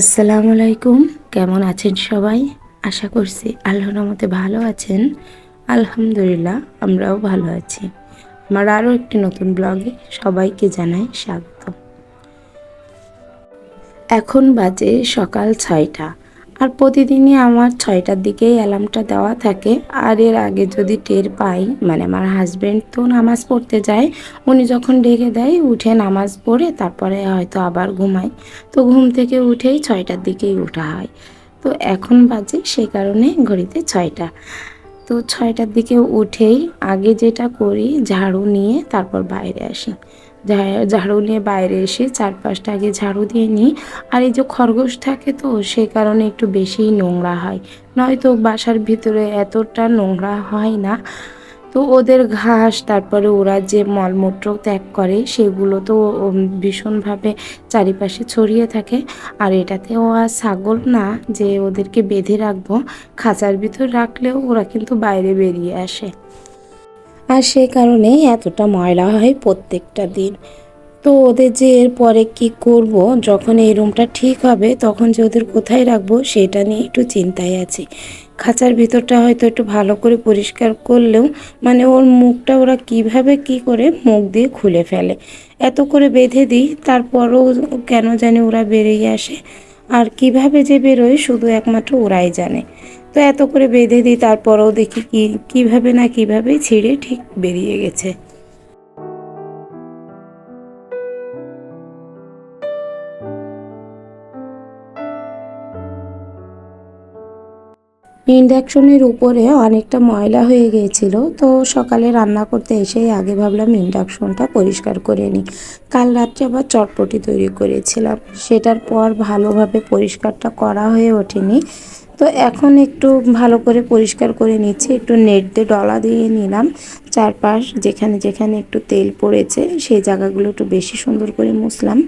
আসসালামু আলাইকুম। কেমন আছেন সবাই? আশা করছি আল্লাহর মতে ভালো আছেন। আলহামদুলিল্লাহ, আমরাও ভালো আছি। আমার আরও একটি নতুন ব্লগে সবাইকে জানাই স্বাগত। এখন বাজে সকাল ছয়টা। আর প্রতিদিনই আমার ছয়টার দিকেই অ্যালার্মটা দেওয়া থাকে। আর এর আগে যদি টের পাই মানে আমার হাজব্যান্ড তো নামাজ পড়তে যায়, উনি যখন ডেকে দেয়, উঠে নামাজ পড়ে, তারপরে হয়তো আবার ঘুমায়। তো ঘুম থেকে উঠেই ছয়টার দিকেই ওঠা হয়। তো এখন বাজে সে কারণে ঘড়িতে ছয়টা। তো ছয়টার দিকে উঠেই আগে যেটা করি, ঝাড়ু নিয়ে তারপর বাইরে আসি। ঝাড়ু নিয়ে বাইরে এসে চারপাশটা আগে ঝাড়ু দিয়ে নিই। আর এই যে খরগোশ থাকে তো, সে কারণে একটু বেশিই নোংরা হয়। নয়তো বাসার ভিতরে এতটা নোংরা হয় না। তো ওদের ঘাস, তারপরে ওরা যে মলমূত্র ত্যাগ করে, সেগুলো তো ভীষণভাবে চারিপাশে ছড়িয়ে থাকে। আর এটাতেও আর ছাগল না, যে ওদেরকে বেঁধে রাখব, খাঁচার ভিতর রাখলেও ওরা কিন্তু বাইরে বেরিয়ে আসে। আর সেই কারণেই এতটা ময়লা হয় প্রত্যেকটা দিন। তো ওদের যে এরপরে কি করব, যখন এই রুমটা ঠিক হবে, তখন যে ওদের কোথায় রাখব, সেটা নিয়ে একটু চিন্তায় আছি। খাঁচার ভিতরটা হয়তো একটু ভালো করে পরিষ্কার করলেও মানে ওর মুখটা ওরা কীভাবে কি করে মুখ দিয়ে খুলে ফেলে। এত করে বেঁধে দিই, তারপরও কেন জানি ওরা বেরিয়ে আসে। আর কীভাবে যে বেরোয় শুধু একমাত্র ওরাই জানে। তো এত করে বেঁধে দিই, তারপরেও দেখি কি, কীভাবে না কীভাবে ছিঁড়ে ঠিক বেরিয়ে গেছে। ইন্ডাকশনের উপরে অনেকটা ময়লা হয়ে গিয়েছিল, তো সকালে রান্না করতে এসেই আগে ভাবলাম ইন্ডাকশনটা পরিষ্কার করে নিই। কাল রাত্রে আবার চটপটি তৈরি করেছিলাম। সেটার পর ভালোভাবে পরিষ্কারটা করা হয়ে ওঠেনি। তো এখন একটু ভালো করে পরিষ্কার করে নিচ্ছি। একটু নেট দিয়ে ডলা দিয়ে নিলাম। চারপাশ যেখানে যেখানে একটু তেল পড়েছে, সেই জায়গাগুলো একটু বেশি সুন্দর করে মুছলাম।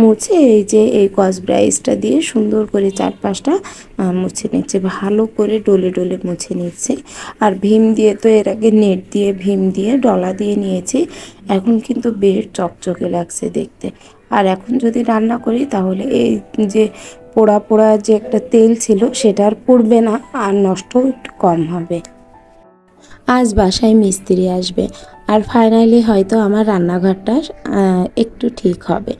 মুছে এই যে এই কস ব্রাইসটা দিয়ে সুন্দর করে চারপাশটা মুছে নিচ্ছে। ভালো করে ডলে ডলে মুছে নিচ্ছে। আর ভীম দিয়ে তো এর আগে নেট দিয়ে, ভীম দিয়ে ডলা দিয়ে নিয়েছি। এখন কিন্তু বেশ চকচকে লাগছে দেখতে। আর এখন যদি রান্না করি তাহলে এই যে পোড়া পোড়া যে একটা তেল ছিল সেটা আর পড়বে না আর নষ্ট একটু কম হবে। আজ বাসায় মিস্ত্রি আসবে আর ফাইনালি হয়তো আমার রান্নাঘরটা একটু ঠিক হবে।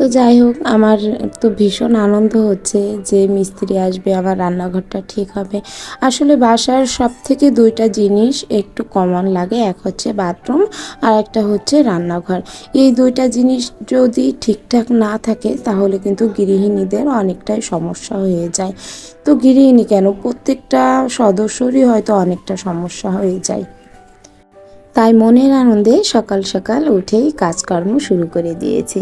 তো যাই হোক, আমার তো ভীষণ আনন্দ হচ্ছে যে মিস্ত্রি আসবে আমার রান্নাঘরটা ঠিক হবে। আসলে বাসার সব থেকে দুইটা জিনিস একটু কমন লাগে, এক হচ্ছে বাথরুম আর একটা হচ্ছে রান্নাঘর। এই দুইটা জিনিস যদি ঠিকঠাক না থাকে, তাহলে কিন্তু গৃহিণীদের অনেকটাই সমস্যা হয়ে যায়। তো গৃহিণী কেন? প্রত্যেকটা সদস্যরই হয়তো অনেকটা সমস্যা হয়ে যায়। তাই মনের আনন্দে সকাল সকাল উঠেই কাজকর্ম শুরু করে দিয়েছি।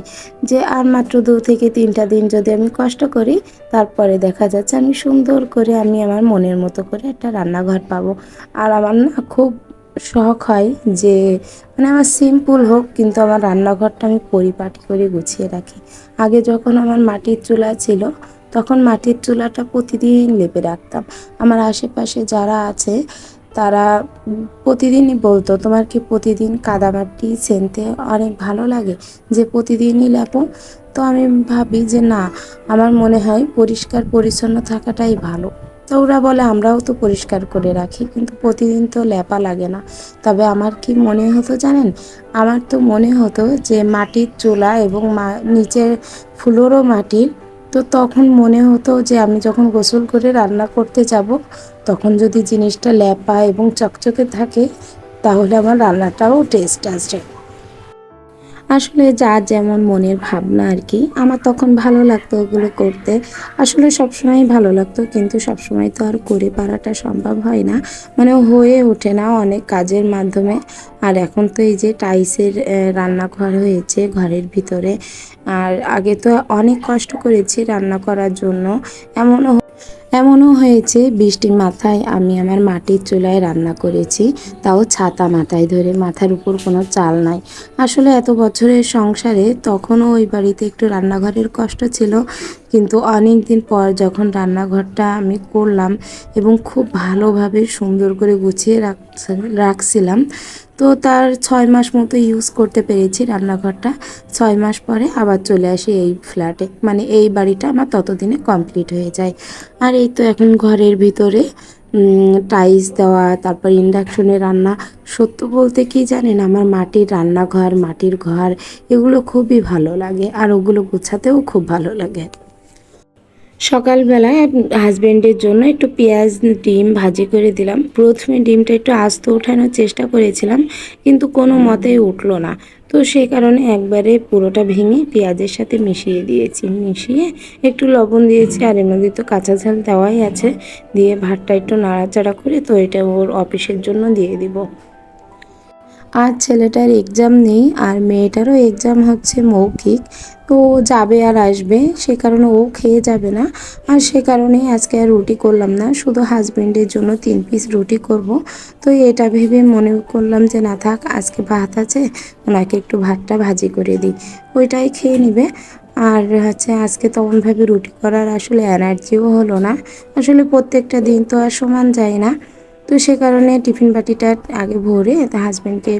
যে আর মাত্র দু থেকে তিনটা দিন যদি আমি কষ্ট করি, তারপরে দেখা যাচ্ছে আমি সুন্দর করে আমি আমার মনের মতো করে একটা রান্নাঘর পাবো। আর আমার না খুব শখ হয় যে মানে আমার সিম্পল হোক, কিন্তু আমার রান্নাঘরটা আমি পরিপাটি করে গুছিয়ে রাখি। আগে যখন আমার মাটির চুলা ছিল, তখন মাটির চুলাটা প্রতিদিন লেপে রাখতাম। আমার আশেপাশে যারা আছে তারা প্রতিদিনই বলতো, তোমার কি প্রতিদিন কাদামাটি সেনতে অনেক ভালো লাগে? যে প্রতিদিনই লেপো। তো আমি ভাবি যে না, আমার মনে হয় পরিষ্কার পরিচ্ছন্ন থাকাটাই ভালো। তো ওরা বলে, আমরাও তো পরিষ্কার করে রাখি, কিন্তু প্রতিদিন তো লেপা লাগে না। তবে আমার কি মনে হতো জানেন? আমার তো মনে হতো যে মাটির চুলা এবং নিচের ফ্লোরও মাটির তো তখন মনে হতো যে আমি যখন গোসল করে রান্না করতে যাব, তখন যদি জিনিসটা ল্যাপা এবং চকচকে থাকে, তাহলে আমার রান্নাটাও টেস্ট আসবে আসলে যা যেমন মনের ভাবনা আর কি, আমার তখন ভালো লাগতো ওগুলো করতে। আসলে সবসময় ভালো লাগতো, কিন্তু সবসময় তো আর করে পারাটা সম্ভব হয় না। মানে হয়ে ওঠে না অনেক কাজের মাধ্যমে। আর এখন তো এই যে টাইসের রান্নাঘর হয়েছে ঘরের ভিতরে। আর আগে তো অনেক কষ্ট করেছি রান্না করার জন্য। এমনও এমনও হয়েছে, বৃষ্টির মাথায় আমি আমার মাটির চুলায় রান্না করেছি, তাও ছাতা মাথায় ধরে, মাথার উপর কোনো চাল নাই। আসলে এত বছরের সংসারে তখনও ওই বাড়িতে একটু রান্নাঘরের কষ্ট ছিল কিন্তু অনেক দিন পর যখন রান্নাঘরটা আমি করলাম এবং খুব ভালোভাবে সুন্দর করে গুছিয়ে রাখছি- রাখছিলাম, তো তার ছয় মাস মতো ইউজ করতে পেরেছি রান্নাঘরটা। ছয় মাস পরে আবার চলে আসি এই ফ্ল্যাটে মানে এই বাড়িটা আমার ততদিনে কমপ্লিট হয়ে যায়। আর এই তো এখন ঘরের ভিতরে টাইলস দেওয়া, তারপর ইন্ডাকশনে রান্না, সত্য বলতে কি জানেন? আমার মাটির রান্নাঘর, মাটির ঘর, এগুলো খুবই ভালো লাগে আর ওগুলো গোছাতেও খুব ভালো লাগে। সকালবেলায় হাজবেন্ডের জন্য একটু পেঁয়াজ ডিম ভাজি করে দিলাম। প্রথমে ডিমটা একটু আস্ত ওঠানোর চেষ্টা করেছিলাম কিন্তু কোনো মতেই উঠল না। তো সেই কারণে একবারে পুরোটা ভেঙে পেঁয়াজের সাথে মিশিয়ে দিয়েছি। মিশিয়ে একটু লবণ দিয়েছি আর মধ্যে তো কাঁচা ঝাল দেওয়াই আছে। দিয়ে ভাতটা একটু নাড়াচাড়া করে তো এটা ওর অফিসের জন্য দিয়ে দিব। আর ছেলেটার এক্সাম নেই আর মেয়েটারও এক্সাম হচ্ছে মৌখিক, তো ও যাবে আর আসবে, সে কারণে ও খেয়ে যাবে না। আর সে কারণেই আজকে আর রুটি করলাম না, শুধু হাজবেন্ডের জন্য তিন পিস রুটি করব। তো এটা ভেবে মনে করলাম যে, না থাক, আজকে ভাত আছে, ওনাকে একটু ভাতটা ভাজি করে দিই। ওইটাই খেয়ে নিবে। আর হচ্ছে আজকে তেমনভাবে রুটি করার আসলে এনার্জিও হলো না। আসলে প্রত্যেকটা দিন তো আর সমান যায় না। তো সে কারণে টিফিন বাটিটা আগে ভরে হাজব্যান্ডকে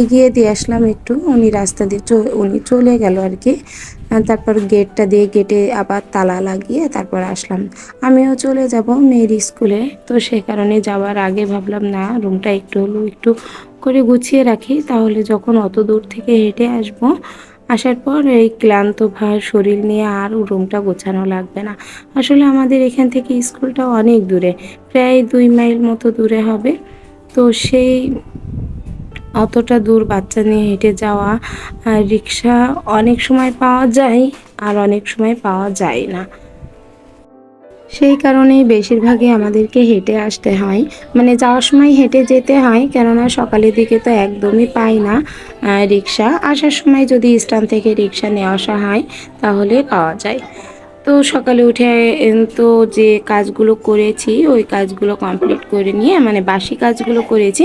এগিয়ে দিয়ে আসলাম একটু। উনি রাস্তা দিয়ে উনি চলে গেল আর কি। তারপর গেটটা দিয়ে গেটে আবার তালা লাগিয়ে তারপর আসলাম। আমিও চলে যাব মেয়ের স্কুলে। তো সে কারণে যাওয়ার আগে ভাবলাম, না, রুমটা একটু হলেও একটু করে গুছিয়ে রাখি। তাহলে যখন অত দূর থেকে হেঁটে আসব আসার পর এই ক্লান্ত ভার শরীর নিয়ে আর রুমটা গোছানো লাগবে না। আসলে আমাদের এখান থেকে স্কুলটা অনেক দূরে, প্রায় দুই মাইল মতো দূরে হবে। তো সেই অতটা দূর বাচ্চা নিয়ে হেঁটে যাওয়া রিক্সা অনেক সময় পাওয়া যায় আর অনেক সময় পাওয়া যায় না। সেই কারণেই বেশিরভাগই আমাদেরকে হেঁটে আসতে হয়। মানে যাওয়ার সময় হেঁটে যেতে হয়, কেননা সকালের দিকে তো একদমই পাই না রিক্সা। আসার সময় যদি স্ট্যান্ড থেকে রিক্সা নিয়ে আসা হয়, তাহলে পাওয়া যায়। তো সকালে উঠে তো যে কাজগুলো করেছি, ওই কাজগুলো কমপ্লিট করে নিয়ে মানে বাসি কাজগুলো করেছি।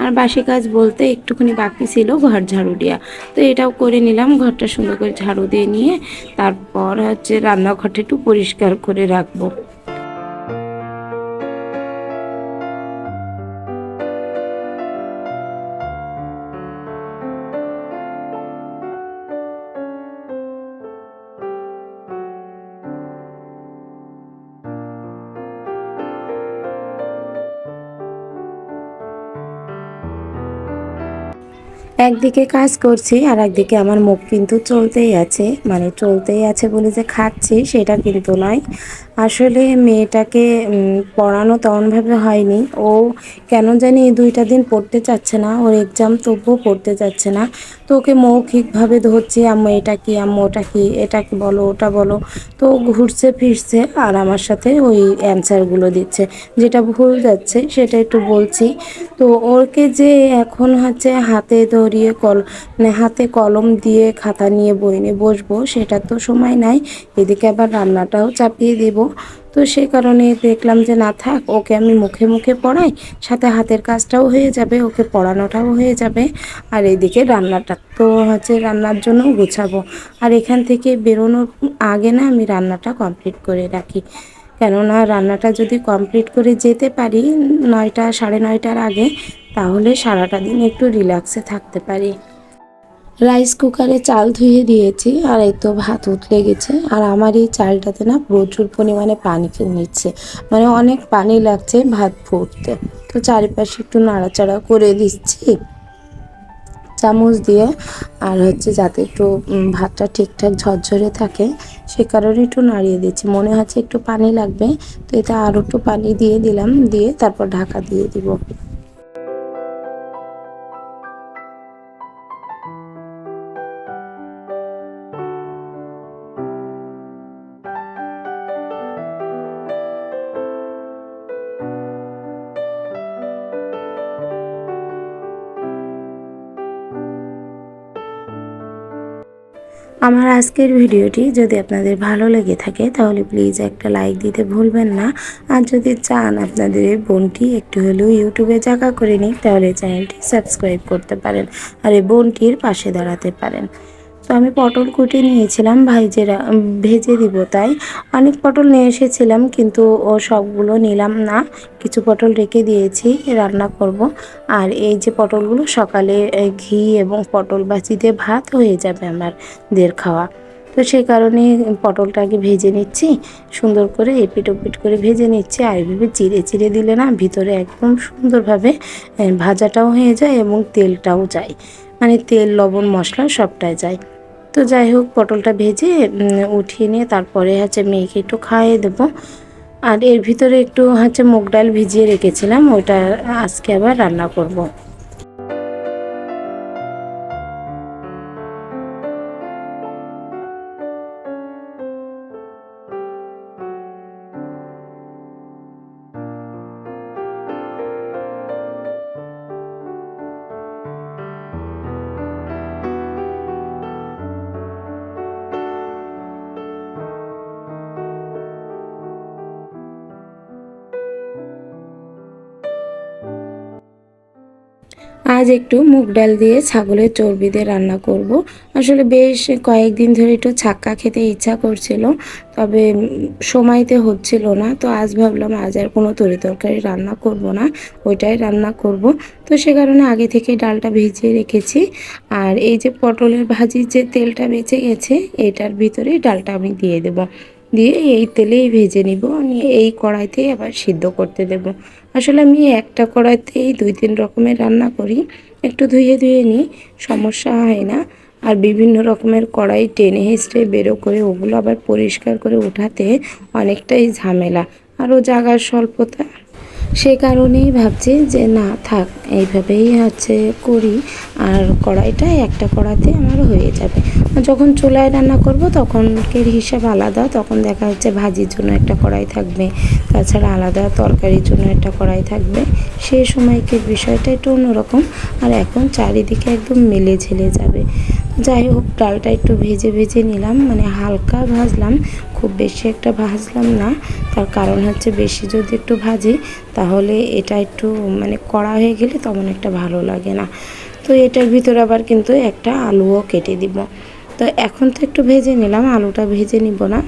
আর বাসি কাজ বলতে একটুখানি বাকি ছিল ঘর ঝাড়ু দেওয়া। তো এটাও করে নিলাম, ঘরটা সুন্দর করে ঝাড়ু দিয়ে নিয়ে, তারপর হচ্ছে রান্নাঘরটা একটু পরিষ্কার করে রাখব। একদিকে কাজ করছি আর একদিকে আমার মুখ কিন্তু চলতেই আছে। মানে চলতেই আছে বলে যে খাচ্ছি সেটা কিন্তু নয়। আসলে মেয়েটাকে পড়ানো তেমনভাবে হয়নি। ও কেন জানি এই দুইটা দিন পড়তে চাচ্ছে না। ওর এক্সাম তবুও পড়তে চাচ্ছে না। তো ওকে মৌখিকভাবে ধরছি, আম্মু, এটা কি, আম্মু, ওটা কি, এটা কি বলো, ওটা বলো। তো ঘুরছে, ফিরছে, আর আমার সাথে ওই অ্যান্সারগুলো দিচ্ছে। যেটা ভুল যাচ্ছে, সেটা একটু বলছি। তো ওকে যে এখন হচ্ছে হাতে ধরিয়ে কল মানে হাতে কলম দিয়ে খাতা নিয়ে বই নিয়ে বসবো, সেটা তো সময় নাই। এদিকে আবার রান্নাটাও চাপিয়ে দেব। তো সেই কারণে দেখলাম যে, না থাক, ওকে আমি মুখে মুখে পড়াই, সাথে হাতের কাজটাও হয়ে যাবে, ওকে পড়ানোটাও হয়ে যাবে, আর এদিকে রান্নাটা তো হচ্ছে রান্নার জন্য গুছাবো। আর এখান থেকে বেরোনোর আগে না আমি রান্নাটা কমপ্লিট করে রাখি। কেননা রান্নাটা যদি কমপ্লিট করে যেতে পারি নয়টা, সাড়ে নয়টার আগে, তাহলে সারাটা দিন একটু রিল্যাক্সে থাকতে পারি। রাইস কুকারে চাল ধুয়ে দিয়েছি, আর এই তো ভাত উতলে গেছে। আর আমার এই চালটাতে না প্রচুর পরিমাণে পানি নিচ্ছে। মানে অনেক পানি লাগছে ভাত ফুটতে। তো চারিপাশে একটু নাড়াচাড়া করে দিচ্ছি। চামচ দিয়ে, আর হচ্ছে যাতে একটু ভাতটা ঠিকঠাক ঝরঝরে থাকে, সে কারণে একটু নাড়িয়ে দিচ্ছি। মনে হচ্ছে একটু পানি লাগবে, তো এতে আরও একটু পানি দিয়ে দিলাম, দিয়ে তারপর ঢাকা দিয়ে দিব। আমার আজকের ভিডিওটি যদি আপনাদের ভালো লেগে থাকে, তাহলে প্লিজ একটা লাইক দিতে ভুলবেন না। আর যদি চান আপনাদের এই বোনটি একটু হলেও ইউটিউবে জায়গা করে নিক, তাহলে চ্যানেলটি সাবস্ক্রাইব করতে পারেন আর এই বোনটির পাশে দাঁড়াতে পারেন। তো আমি পটল কুটে নিয়েছিলাম, ভাইজেরা ভেজে দিব তাই। অনেক পটল নিয়ে এসেছিলাম, কিন্তু ও সবগুলো নিলাম না। কিছু পটল রেখে দিয়েছি, রান্না করব। আর এই যে পটলগুলো, সকালে ঘি এবং পটল দিয়ে ভাত হয়ে যাবে আমার দের খাওয়া। তো সেই কারণে পটলটাকে ভেজে নিচ্ছি, সুন্দর করে এপিট ওপিট করে ভেজে নিচ্ছি। আর এভাবে চিড়ে চিড়ে দিলে না, ভিতরে একদম সুন্দরভাবে ভাজাটাও হয়ে যায় এবং তেলটাও যায়। মানে তেল, লবণ, মশলা সবটাই যায়। তো যাই হোক, পটলটা ভেজে উঠিয়ে নিয়ে তারপরে হচ্ছে মেয়েকে একটু খাইয়ে দেবো আর এর ভিতরে একটু হচ্ছে মুগ ডাল ভিজিয়ে রেখেছিলাম, ওইটা আজকে আবার রান্না করব। আজ একটু মুগ ডাল দিয়ে ছাগলের চর্বি দিয়ে রান্না করব। আসলে বেশ কয়েকদিন ধরে একটু ছাক্কা খেতে ইচ্ছা করছিল, তবে সময়তে হচ্ছিল না, তো আজ ভাবলাম আজ আর কোনো তরি তরকারি রান্না করব না, ওইটাই রান্না করব। তো সে কারণে আগে থেকে ডালটা ভিজিয়ে রেখেছি, আর এই যে পটলের ভাজির যে তেলটা বেঁচে গেছে, এটার ভিতরে ডালটা আমি দিয়ে দেব। দিয়ে এই তেলেই ভেজে নিব, নিয়ে এই কড়াইতেই আবার সিদ্ধ করতে দেব। আসলে আমি একটা কড়াইতেই দুই তিন রকমের রান্না করি। একটু ধুয়ে ধুয়ে নিই, সমস্যা হয় না। আর বিভিন্ন রকমের কড়াই টেনে হেঁচড়ে বেরো করে ওগুলো আবার পরিষ্কার করে উঠাতে অনেকটাই ঝামেলা। আরও জায়গার স্বল্পতা সে কারণেই ভাবছি যে না, থাক, এইভাবেই হচ্ছে করি। আর কড়াইটা একটা কড়াতে আমার হয়ে যাবে। যখন চুলায় রান্না করব তখন এর হিসাব আলাদা, তখন দেখা যাচ্ছে ভাজির জন্য একটা কড়াই থাকবে, তাছাড়া আলাদা তরকারির জন্য একটা কড়াই থাকবে। সেই সময়কে বিষয়টা একটু অন্যরকম। আর এখন চারিদিকে একদম মেলে ঝেলে যাবে। যাই হোক, ডালটা একটু ভেজে ভেজে নিলাম মানে হালকা ভাজলাম, খুব বেশি একটা ভাজলাম না। তার কারণ হচ্ছে বেশি যদি একটু ভাজি, তাহলে এটা একটু মানে কড়া হয়ে গেলে তখন একটা ভালো লাগে না। তো এটার ভিতরে আবার কিন্তু একটা আলুও কেটে দিব। তো এখন তো একটু ভেজে নিলাম, আলুটা ভেজে নিব না।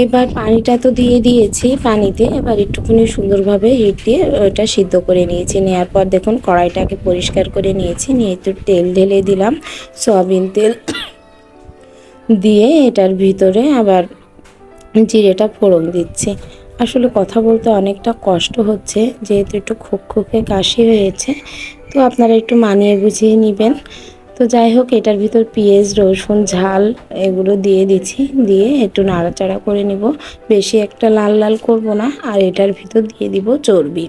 এবার পানিটা তো দিয়ে দিয়েছি পানিতে। এবার একটুখানি সুন্দরভাবে হিট দিয়ে ওটা সিদ্ধ করে নিয়েছি। নেওয়ার পর দেখুন কড়াইটাকে পরিষ্কার করে নিয়েছি। নিয়ে একটু তেল ঢেলে দিলাম। সয়াবিন তেল দিয়ে এটার ভিতরে আবার জিরেটা ফোড়ন দিচ্ছি। আসলে কথা বলতে অনেকটা কষ্ট হচ্ছে, যেহেতু একটু খুব খুকে কাশি হয়েছে। তো আপনারা একটু মানিয়ে বুঝিয়ে নেবেন। তো যাই হোক, এটার ভিতর পেঁয়াজ, রসুন, ঝাল এগুলো দিয়ে দিচ্ছি। দিয়ে একটু নাড়াচাড়া করে নিব। বেশি একটা লাল লাল করব না, আর এটার ভিতর দিয়ে দিব চর্বি।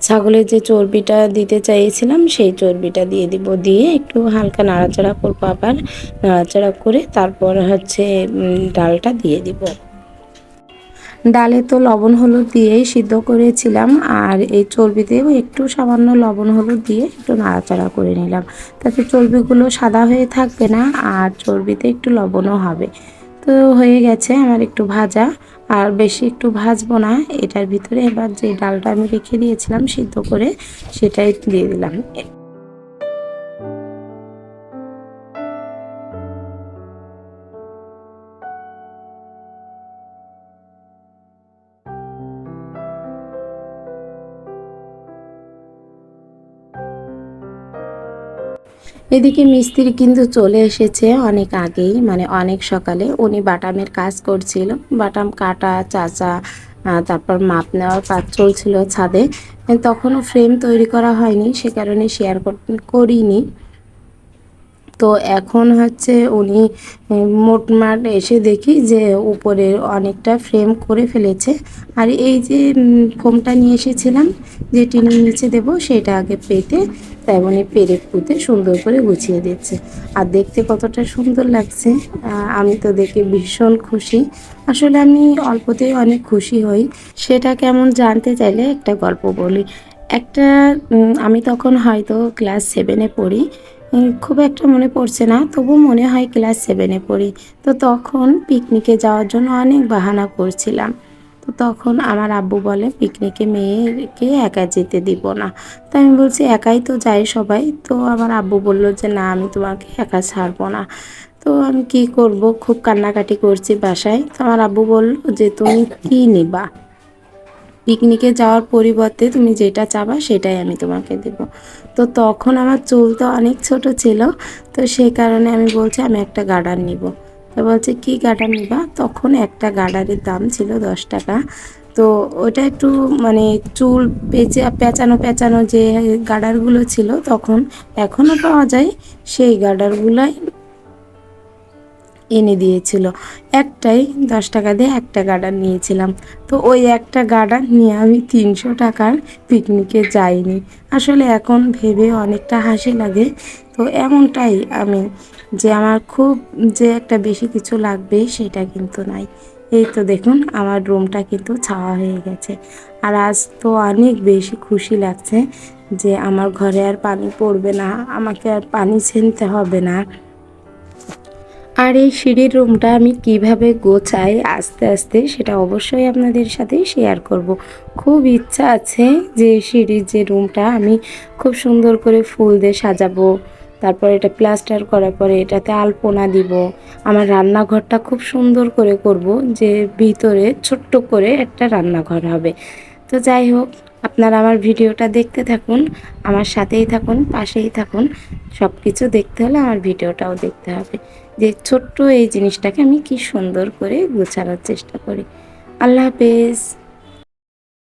ছাগলের যে চর্বিটা দিতে চাইছিলাম, সেই চর্বিটা দিয়ে দিব। দিয়ে একটু হালকা নাড়াচাড়া করব আবার। নাড়াচাড়া করে তারপর হচ্ছে ডালটা দিয়ে দিব। ডালে তো লবণ হলুদ দিয়েই সিদ্ধ করেছিলাম, আর এই চর্বিতেও একটু সামান্য লবণ হলুদ দিয়ে একটু নাড়াচাড়া করে নিলাম। তাতে চর্বিগুলো সাদা হয়ে থাকবে না, আর চর্বিতে একটু লবণও হবে। তো হয়ে গেছে আমার একটু ভাজা, আর বেশি একটু ভাজবো না। এটার ভিতরে এবার যে ডালটা আমি রেখে দিয়েছিলাম সিদ্ধ করে, সেটাই দিয়ে দিলাম। এদিকে মিস্ত্রি কিন্তু চলে এসেছে অনেক আগেই মানে অনেক সকালে। উনি বাটামের কাজ করছিল। বাটাম কাটা, চাচা তারপর মাপ নেওয়ার কাজ চলছিল ছাদে। তখনও ফ্রেম তৈরি করা হয়নি, সে কারণে শেয়ার করিনি। তো এখন হচ্ছে উনি মোটমাট এসে দেখি যে উপরে অনেকটা ফ্রেম করে ফেলেছে। আর এই যে ফোমটা নিয়ে এসেছিলাম, যে টিনের নিচে দেব, সেটা আগে পেতে উনি পেরে পুঁতে সুন্দর করে গুছিয়ে দিচ্ছে। আর দেখতে কতটা সুন্দর লাগছে আমি তো দেখে ভীষণ খুশি। আসলে আমি অল্পতেই অনেক খুশি হই। সেটা কেমন জানতে চাইলে একটা গল্প বলি। একটা আমি তখন হয়তো ক্লাস সেভেনে পড়ি খুব একটা মনে পড়ছে না, তবু মনে হয় ক্লাস সেভেনে পড়ি। তো তখন পিকনিকে যাওয়ার জন্য অনেক বাহানা করছিলাম। তো তখন আমার আব্বু বলে পিকনিকে মেয়েকে একা যেতে দিব না। তো আমি বলছি, একাই তো যাই সবাই। তো আমার আব্বু বলল যে, না, আমি তোমাকে একা ছাড়বো না। তো আমি কি করব? খুব কান্নাকাটি করছি বাসায়। তো আমার আব্বু বলল যে, তুমি কি নিবা? পিকনিকে যাওয়ার পরিবর্তে তুমি যেটা চাবা সেটাই আমি তোমাকে দেব। তো তখন আমার চুল তো অনেক ছোট ছিল, তো সেই কারণে আমি বলছি আমি একটা গার্ডার নিব। তো বলছে, কি গার্ডার নিবা? তখন একটা গার্ডারের দাম ছিল দশ টাকা। তো ওটা একটু মানে চুল পেঁচে, পেঁচানো পেঁচানো যে গার্ডারগুলো ছিল, তখন এখনও পাওয়া যায়, সেই গার্ডারগুলাই এনে দিয়েছিল। একটাই দশ টাকা দিয়ে একটা গার্ডার নিয়েছিলাম। তো ওই একটা গার্ডার নিয়ে আমি তিনশো টাকার পিকনিকে যাইনি। আসলে এখন ভেবে অনেকটা হাসি লাগে। তো এমনটাই আমি যে আমার খুব যে একটা বেশি কিছু লাগবে সেটা কিন্তু নাই। এই তো দেখুন, আমার রুমটা কিন্তু ছাওয়া হয়ে গেছে। আর আজ তো অনেক বেশি খুশি লাগছে যে আমার ঘরে আর পানি পড়বে না, আমাকে আর পানি ছিনতে হবে না। আর এই সিঁড়ির রুমটা আমি কীভাবে গোছাই আস্তে আস্তে সেটা অবশ্যই আপনাদের সাথে শেয়ার করব। খুব ইচ্ছা আছে যে সিঁড়ির যে রুমটা আমি খুব সুন্দর করে ফুল দিয়ে সাজাবো, তারপর এটা প্লাস্টার করার পরে এটাতে আলপনা দিব। আমার রান্নাঘরটা খুব সুন্দর করে করব যে ভিতরে ছোট্ট করে একটা রান্নাঘর হবে। তো যাই হোক, আপনারা আমার ভিডিওটা দেখতে থাকুন, আমার সাথেই থাকুন, পাশেই থাকুন সব কিছু দেখতে হলে আমার ভিডিওটাও দেখতে হবে। যে ছোট্ট এই জিনিসটাকে আমি কি সুন্দর করে গোছানোর চেষ্টা করি। আল্লাহ হাফেজ।